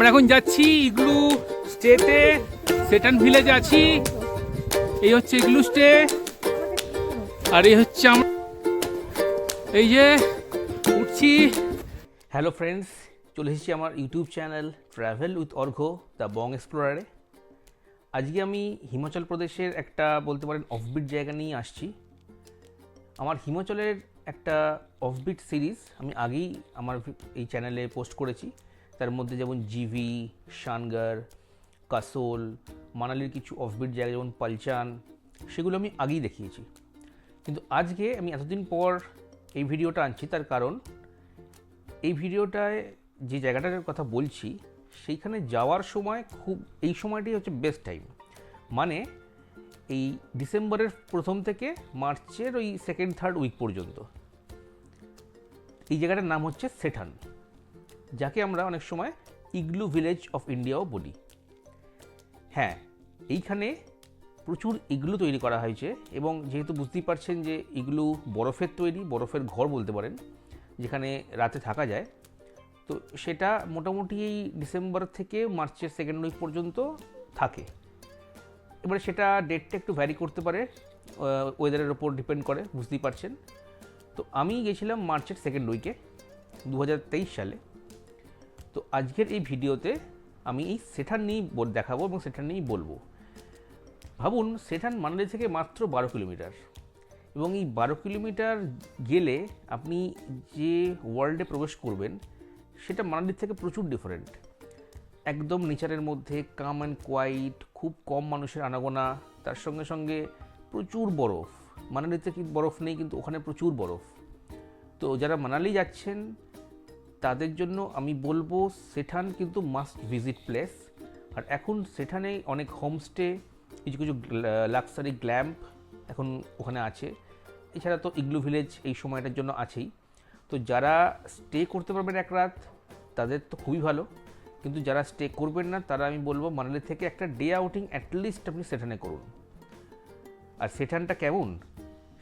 আমরা এখন যাচ্ছি ইগলু স্টেতে, সেটান ভিলেজ আছি। এই হচ্ছে ইগলু স্টে, আর এই হচ্ছে আমরা এই যে উঠছি। হ্যালো ফ্রেন্ডস চলে এসেছি আমার YouTube channel travel with Argha the Bong এক্সপ্লোরারে আজকে আমি হিমাচল প্রদেশের একটা বলতে পারেন অফবিট জায়গা নিয়ে আসছি। আমার হিমাচলের একটা অফবিট সিরিজ আমি আগেই আমার এই চ্যানেলে পোস্ট করেছি। তার মধ্যে যেমন জিভি শানগার কাসোল মানালির কিছু অফবিট জায়গা যেমন পালচান সেগুলো আমি আগেই দেখিয়েছি। কিন্তু আজকে আমি এতদিন পর এই ভিডিওটা আনছি, তার কারণ এই ভিডিওটায় যে জায়গাটার কথা বলছি, সেইখানে যাওয়ার সময় খুব, এই সময়টাই হচ্ছে বেস্ট টাইম মানে এই ডিসেম্বরের প্রথম থেকে মার্চের ওই সেকেন্ড থার্ড উইক পর্যন্ত। এই জায়গাটার নাম হচ্ছে সেঠান যাকে আমরা অনেক সময় ইগলু ভিলেজ অফ ইন্ডিয়াও বলি। হ্যাঁ এইখানে প্রচুর ইগলু তৈরি করা হয়েছে এবং যেহেতু বুঝতেই পারছেন যে ইগলু বরফের তৈরি, বরফের ঘর বলতে পারেন, যেখানে রাতে থাকা যায়, তো সেটা মোটামুটি এই ডিসেম্বর থেকে মার্চের সেকেন্ড উইক পর্যন্ত থাকে। এবারে সেটা ডেটটা একটু ভ্যারি করতে পারে ওয়েদারের ওপর ডিপেন্ড করে, বুঝতেই পারছেন। তো আমি গেছিলাম মার্চের সেকেন্ড উইকে দু হাজার তেইশ সালে। তো আজকের এই ভিডিওতে আমি এই সেঠান নিয়েই দেখাবো এবং সেঠান নিয়েই বলব। ভাবুন, সেঠান মানালি থেকে মাত্র বারো কিলোমিটার এবং এই বারো কিলোমিটার গেলে আপনি যে ওয়ার্ল্ডে প্রবেশ করবেন, সেটা মানালির থেকে প্রচুর ডিফারেন্ট একদম নেচারের মধ্যে কাম অ্যান্ড কোয়াইট খুব কম মানুষের আনাগোনা, তার সঙ্গে সঙ্গে প্রচুর বরফ। মানালিতে কি বরফ নেই, কিন্তু ওখানে প্রচুর বরফ। তো যারা মানালি যাচ্ছেন তাদের জন্য আমি বলব সেঠান কিন্তু মাস্ট ভিজিট প্লেস আর এখন সেখানে অনেক হোমস্টে কিছু কিছু লাক্সারি গ্ল্যাম্প এখন ওখানে আছে। এছাড়া তো ইগলু ভিলেজ এই সময়টার জন্য আছেই। তো যারা স্টে করতে পারবেন এক রাত, তাদের তো খুবই ভালো। কিন্তু যারা স্টে করবেন না, তারা আমি বলব মানালি থেকে একটা ডে আউটিং অ্যাটলিস্ট আপনি সেখানে করুন। আর সেখানটা কেমন,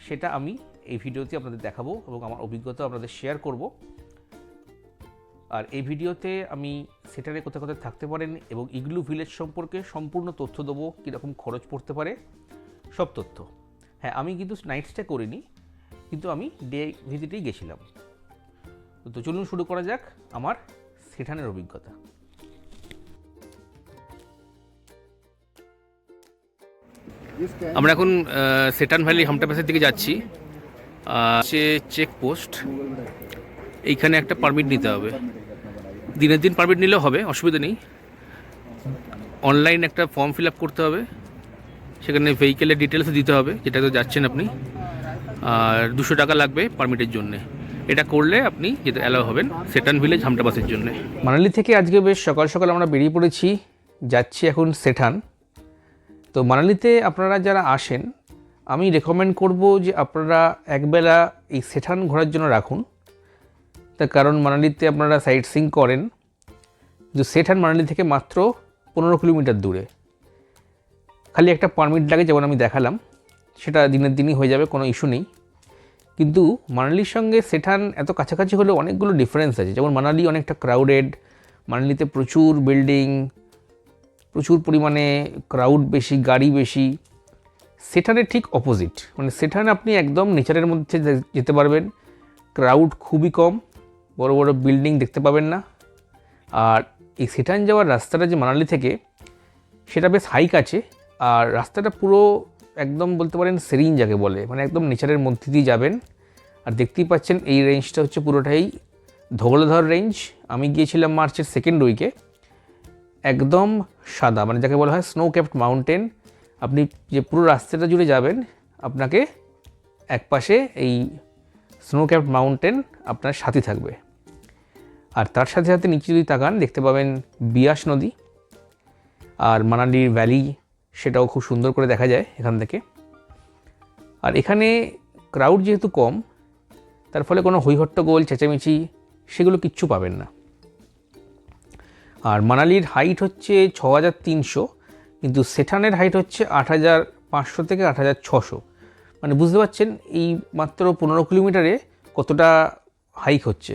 সেটা আমি এই ভিডিওতে আপনাদের দেখাবো এবং আমার অভিজ্ঞতা আপনাদের শেয়ার করব। আর এই ভিডিওতে আমি সেটারে কোথায় কোথায় থাকতে পারেন এবং ইগলু ভিলেজ সম্পর্কে সম্পূর্ণ তথ্য দেবো, কীরকম খরচ পড়তে পারে, সব তথ্য। হ্যাঁ আমি কিন্তু নাইট স্টে করিনি, কিন্তু আমি ডে ভিজিটেই গেছিলাম। তো চলুন শুরু করা যাক আমার সেঠানের অভিজ্ঞতা। আমরা এখন সেটান ভ্যালি হামটা প্যাসের দিকে যাচ্ছি। সে চেকপোস্ট এইখানে একটা পারমিট নিতে হবে। দিনের দিন পারমিট নিলেও হবে, অসুবিধা নেই। অনলাইন একটা ফর্ম ফিল আপ করতে হবে। সেখানে ভেহিকেলের ডিটেলস দিতে হবে, যেটা তো যাচ্ছেন আপনি। আর দুশো টাকা লাগবে পারমিটের জন্যে। এটা করলে আপনি যেটা অ্যালাউ হবেন সেটান ভিলেজ হামটা বাসের জন্য। মানালি থেকে আজকে বেশ সকাল সকাল আমরা বেরিয়ে পড়েছি। যাচ্ছি এখন সেঠান তো মানালিতে আপনারা যারা আসেন, আমি রেকমেন্ড করব যে আপনারা একবেলা এই সেঠান ঘোরার জন্য রাখুন। তার কারণ মানালিতে আপনারা সাইট সিং করেন, কিন্তু সেঠান মানালি থেকে মাত্র পনেরো কিলোমিটার দূরে। খালি একটা পারমিট লাগে যেমন আমি দেখালাম, সেটা দিনের দিনই হয়ে যাবে, কোনো ইস্যু নেই। কিন্তু মানালির সঙ্গে সেঠান এত কাছাকাছি হলেও অনেকগুলো ডিফারেন্স আছে। যেমন মানালি অনেকটা ক্রাউডেড মানালিতে প্রচুর বিল্ডিং প্রচুর পরিমাণে ক্রাউড বেশি, গাড়ি বেশি। সেঠানের ঠিক অপোজিট মানে সেঠানে আপনি একদম নেচারের মধ্যে যেতে পারবেন। ক্রাউড খুবই কম। বড় বড় বিল্ডিং দেখতে পাবেন না। আর এই সেঠান যাওয়ার রাস্তাটা যে মানালি থেকে, সেটা বেশ হাইক আছে। আর রাস্তাটা পুরো একদম বলতে পারেন সেরিন যাকে বলে মানে একদম নেচারের মধ্যে দিয়ে যাবেন। আর দেখতেই পাচ্ছেন এই রেঞ্জটা হচ্ছে পুরোটাই ধগলধর রেঞ্জ আমি গিয়েছিলাম মার্চের সেকেন্ড উইকে একদম সাদা মানে যাকে বলা হয় স্নো ক্যাপড মাউন্টেন আপনি যে পুরো রাস্তাটা জুড়ে যাবেন, আপনাকে একপাশে এই স্নো ক্যাপড মাউন্টেন আপনার সাথে থাকবে। আর তার সাথে সাথে নিচে যদি তাকান, দেখতে পাবেন বিয়াস নদী আর মানালির ভ্যালি, সেটাও খুব সুন্দর করে দেখা যায় এখান থেকে। আর এখানে ক্রাউড যেহেতু কম, তার ফলে কোনো হৈহট্টগোল, চেঁচামেচি সেগুলো কিচ্ছু পাবেন না। আর মানালির হাইট হচ্ছে ছ হাজার তিনশো, কিন্তু সেঠানের হাইট হচ্ছে আট হাজার পাঁচশো থেকে আট হাজার ছশো। মানে বুঝতে পারছেন, এই মাত্র পনেরো কিলোমিটারে কতটা হাইক হচ্ছে।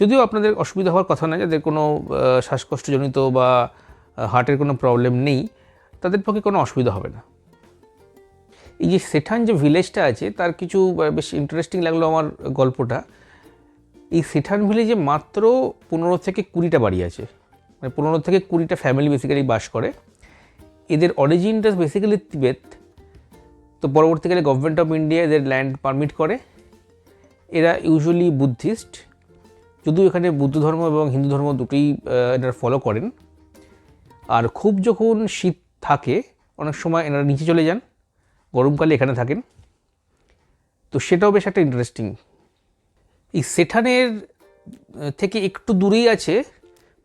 যদিও আপনাদের অসুবিধা হওয়ার কথা না যাদের কোনো শ্বাসকষ্টজনিত বা হার্টের কোনো প্রবলেম নেই, তাদের পক্ষে কোনো অসুবিধা হবে না। এই যে সেঠান যে ভিলেজটা আছে, তার কিছু বেশ ইন্টারেস্টিং লাগল আমার গল্পটা। এই সেঠান ভিলেজে মাত্র পনেরো থেকে কুড়িটা বাড়ি আছে। মানে পনেরো থেকে কুড়িটা ফ্যামিলি বেসিক্যালি বাস করে। এদের অরিজিনটা বেসিক্যালি তিবেত তো পরবর্তীকালে গভর্নমেন্ট অফ ইন্ডিয়া এদের ল্যান্ড পারমিট করে। এরা ইউজুয়ালি বুদ্ধিস্ট যদিও এখানে বুদ্ধ ধর্ম এবং হিন্দু ধর্ম দুটোই এনারা ফলো করেন। আর খুব যখন শীত থাকে, অনেক সময় এনারা নিচে চলে যান, গরমকালে এখানে থাকেন। তো সেটাও বেশ একটা ইন্টারেস্টিং এই সেঠানের থেকে একটু দূরেই আছে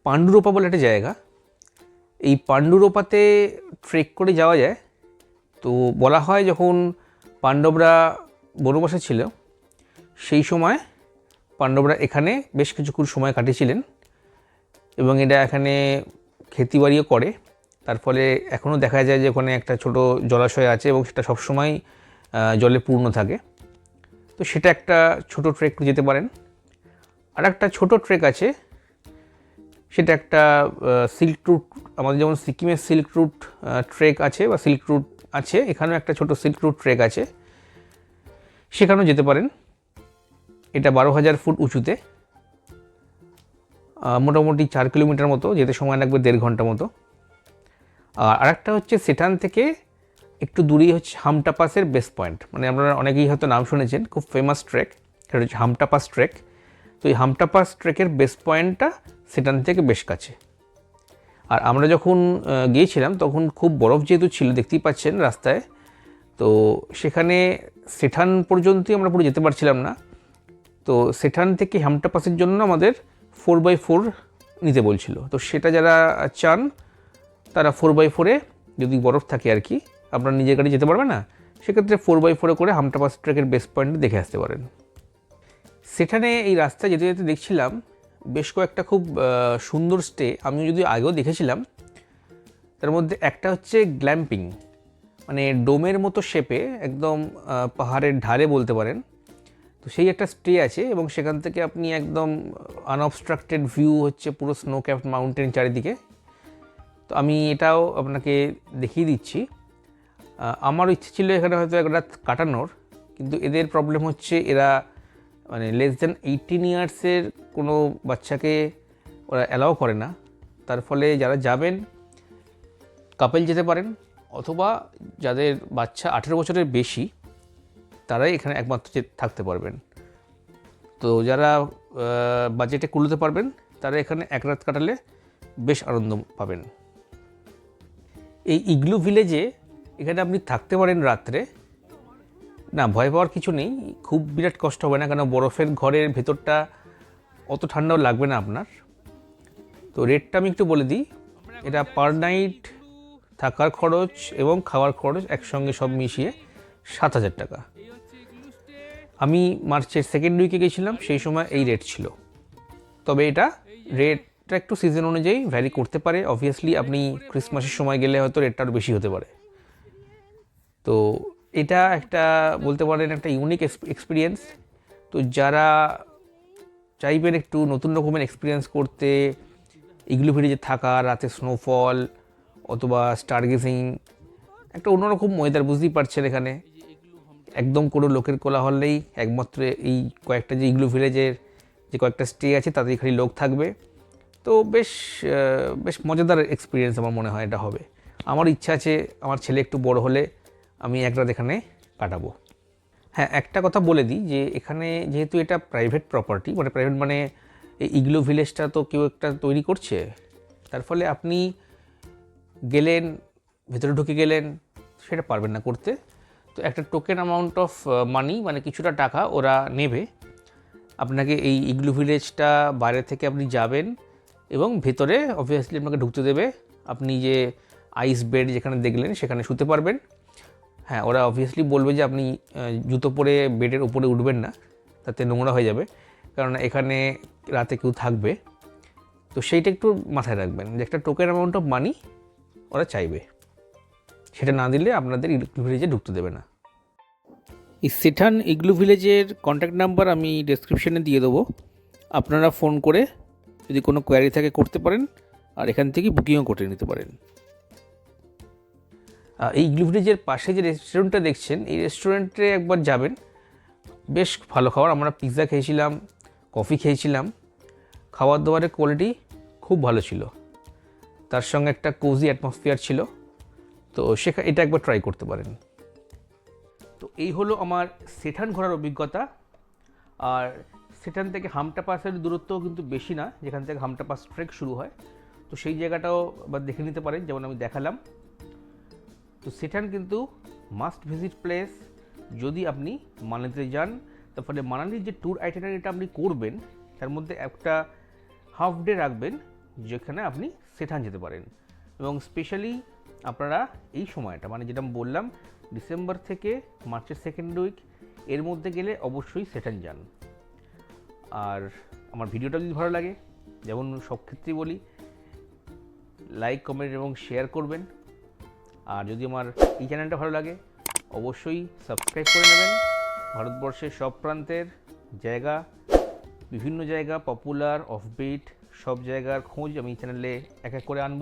পাণ্ডুরোপা বলে একটা জায়গা। এই পাণ্ডুরোপাতে ট্রেক করে যাওয়া যায়। তো বলা হয় যখন পাণ্ডবরা বনবাসে ছিল, সেই সময় পাণ্ডবরা এখানে বেশ কিছুক্ষণ সময় কাটিয়েছিলেন এবং এটা এখানে খেতিবাড়িও করে। তার ফলে এখনও দেখা যায় যে ওখানে একটা ছোট জলাশয় আছে এবং সেটা সবসময় জলে পূর্ণ থাকে। তো সেটা একটা ছোট ট্রেক যেতে পারেন। আর একটা ছোট ট্রেক আছে, সেটা একটা সিল্ক রুট, আমাদের যেমন সিকিমের সিল্ক রুট ট্রেক আছে বা সিল্ক রুট আছে, এখানেও একটা ছোট সিল্ক রুট ট্রেক আছে। সেখানেও যেতে পারেন। এটা বারো হাজার ফুট উঁচুতে মোটামুটি চার কিলোমিটার মতো, যেতে সময় লাগবে দেড় ঘণ্টা মতো। আর আরেকটা হচ্ছে সেখান থেকে একটু দূরেই হচ্ছে হামটা পাসের বেস পয়েন্ট মানে আপনারা অনেকেই হয়তো নাম শুনেছেন, খুব ফেমাস ট্রেক সেটা হচ্ছে হামটা পাস ট্রেক তো এই হামটা পাস ট্রেকের বেস পয়েন্টটা সেটান থেকে বেশ কাছে। আর আমরা যখন গিয়েছিলাম, তখন খুব বরফ যেহেতু ছিল, দেখতেই পাচ্ছেন রাস্তায়, তো সেখানে সেঠান পর্যন্তই আমরা পুরো যেতে পারছিলাম না। তো সেঠান থেকে হামটা পাসের জন্য আমাদের ফোর বাই ফোর নিতে বলছিল। তো সেটা যারা চান, তারা ফোর বাই ফোরে যদি বরফ থাকে আর কি, আপনার নিজের গাড়ি যেতে পারবে না, সেক্ষেত্রে ফোর বাই ফোরে করে হামটা পাস ট্রেকের বেস পয়েন্ট দেখে আসতে পারেন। সেখানে এই রাস্তায় যেতে যেতে দেখছিলাম, বেশ কয়েকটা খুব সুন্দর স্টে আমি যদি আগেও দেখেছিলাম, তার মধ্যে একটা হচ্ছে গ্ল্যাম্পিং মানে ডোমের মতো শেপে একদম পাহাড়ের ঢালে বলতে পারেন তো সেই একটা স্টে আছে এবং সেখান থেকে আপনি একদম আনঅবস্ট্রাক্টেড ভিউ হচ্ছে পুরো স্নো ক্যাপ মাউন্টেন চারিদিকে। তো আমি এটাও আপনাকে দেখিয়ে দিচ্ছি। আমার ইচ্ছে ছিল এখানে হয়তো এক রাত কাটানোর, কিন্তু এদের প্রবলেম হচ্ছে এরা মানে লেস দেন এইটিন ইয়ার্সের কোনো বাচ্চাকে ওরা অ্যালাউ করে না। তার ফলে যারা যাবেন কাপেল যেতে পারেন, অথবা যাদের বাচ্চা আঠেরো বছরের বেশি তারাই এখানে একমাত্র থাকতে পারবেন। তো যারা বাজেটে কুলোতে পারবেন, তারা এখানে এক রাত কাটালে বেশ আনন্দ পাবেন। এই ইগলু ভিলেজে এখানে আপনি থাকতে পারেন রাত্রে। না, ভয় পাওয়ার কিছু নেই। খুব বিরাট কষ্ট হবে না, কেন বরফের ঘরের ভেতরটা অত ঠান্ডাও লাগবে না আপনার। তো রেটটা আমি একটু বলে দিই। এটা পার নাইট থাকার খরচ এবং খাওয়ার খরচ একসঙ্গে সব মিশিয়ে সাত হাজার টাকা। আমি মার্চের সেকেন্ড উইকে গেছিলাম, সেই সময় এই রেট ছিল। তবে এটা রেটটা একটু সিজন অনুযায়ী ভ্যারি করতে পারে। অবভিয়াসলি আপনি ক্রিসমাসের সময় গেলে হয়তো রেটটা আরও বেশি হতে পারে। তো এটা একটা বলতে পারেন একটা ইউনিক এক্সপিরিয়েন্স তো যারা চাইবেন একটু নতুন রকমের এক্সপিরিয়েন্স করতে ইগলু ভিলেজে থাকা, রাতে স্নোফল অথবা স্টার গেজিং একটা অন্যরকম ওয়েদার বুঝতেই পারছেন এখানে। একদম কোনো লোকের কোলাহল নেই, একমাত্র এই কয়েকটা যে ইগলু ভিলেজের যে কয়েকটা স্টে আছে তাতেই খালি লোক থাকবে। তো বেশ বেশ মজাদার এক্সপিরিয়েন্স আমার মনে হয় এটা হবে। আমার ইচ্ছা আছে আমার ছেলে একটু বড় হলে আমি এক রাত এখানে কাটাবো। হ্যাঁ একটা কথা বলে দিই যে এখানে যেহেতু এটা প্রাইভেট প্রপার্টি মানে প্রাইভেট মানে এই ইগলো ভিলেজটা তো কেউ একটা তৈরি করছে। তার ফলে আপনি গেলেন, ভেতরে ঢুকে গেলেন, সেটা পারবেন না করতে। তো একটা টোকেন অ্যামাউন্ট অফ মানি মানে কিছুটা টাকা ওরা নেবে। আপনাকে এই ইগলু ভিলেজটা বাইরে থেকে আপনি যাবেন এবং ভেতরে অবভিয়াসলি আপনাকে ঢুকতে দেবে। আপনি যে আইস বেড যেখানে দেখলেন সেখানে শুতে পারবেন। হ্যাঁ ওরা অবভিয়াসলি বলবে যে আপনি জুতো পরে বেডের উপরে উঠবেন না, তাতে নোংরা হয়ে যাবে। কারণ এখানে রাতে কেউ থাকবে। তো সেইটা একটু মাথায় রাখবেন যে একটা টোকেন অ্যামাউন্ট অফ মানি ওরা চাইবে। সেটা না দিলে আপনাদের ইগলু ভিলেজে ঢুকতে দেবে না। এই সেঠান ইগলু ভিলেজের কন্ট্যাক্ট নাম্বার আমি ডেসক্রিপশনে দিয়ে দেবো। আপনারা ফোন করে যদি কোনো কোয়ারি থাকে করতে পারেন আর এখান থেকে বুকিংও করে নিতে পারেন। এই গ্লু ব্রিজের পাশে যে রেস্টুরেন্টটা দেখছেন এই রেস্টুরেন্টে একবার যাবেন। বেশ ভালো খাবার আমরা পিৎজা খেয়েছিলাম কফি খেয়েছিলাম। খাবার দাবারের কোয়ালিটি খুব ভালো ছিল। তার সঙ্গে একটা কোজি অ্যাটমসফিয়ার ছিল। তো সেখা, এটা একবার ট্রাই করতে পারেন। তো এই হলো আমার সেঠান ঘোরার অভিজ্ঞতা। আর সেখান থেকে হামটা পাসের দূরত্ব কিন্তু বেশি না, যেখান থেকে হামটা পাস ট্রেক শুরু হয়। তো সেই জায়গাটাও আবার দেখে নিতে পারেন, যেমন আমি দেখালাম। তো সেঠান কিন্তু মাস্ট ভিজিট প্লেস যদি আপনি মানালিতে যান, তারপরে মানালির যে ট্যুর আইটেনারিটা আপনি করবেন, তার মধ্যে একটা হাফ ডে রাখবেন, যেখানে আপনি সেঠান যেতে পারেন। এবং স্পেশালি আপনারা এই সময়টা মানে যেটা বললাম ডিসেম্বর থেকে মার্চের সেকেন্ড উইক এর মধ্যে গেলে অবশ্যই সেটান যান আর আমার ভিডিওটা যদি ভালো লাগে, যেমন সব ক্ষেত্রেই বলি লাইক কমেন্ট এবং শেয়ার করবেন। আর যদি আমার এই চ্যানেলটা ভালো লাগে, অবশ্যই সাবস্ক্রাইব করে নেবেন। ভারতবর্ষের সব প্রান্তের জায়গা, বিভিন্ন জায়গা পপুলার অফবিট সব জায়গার খোঁজ আমি চ্যানেলে এক এক করে আনব।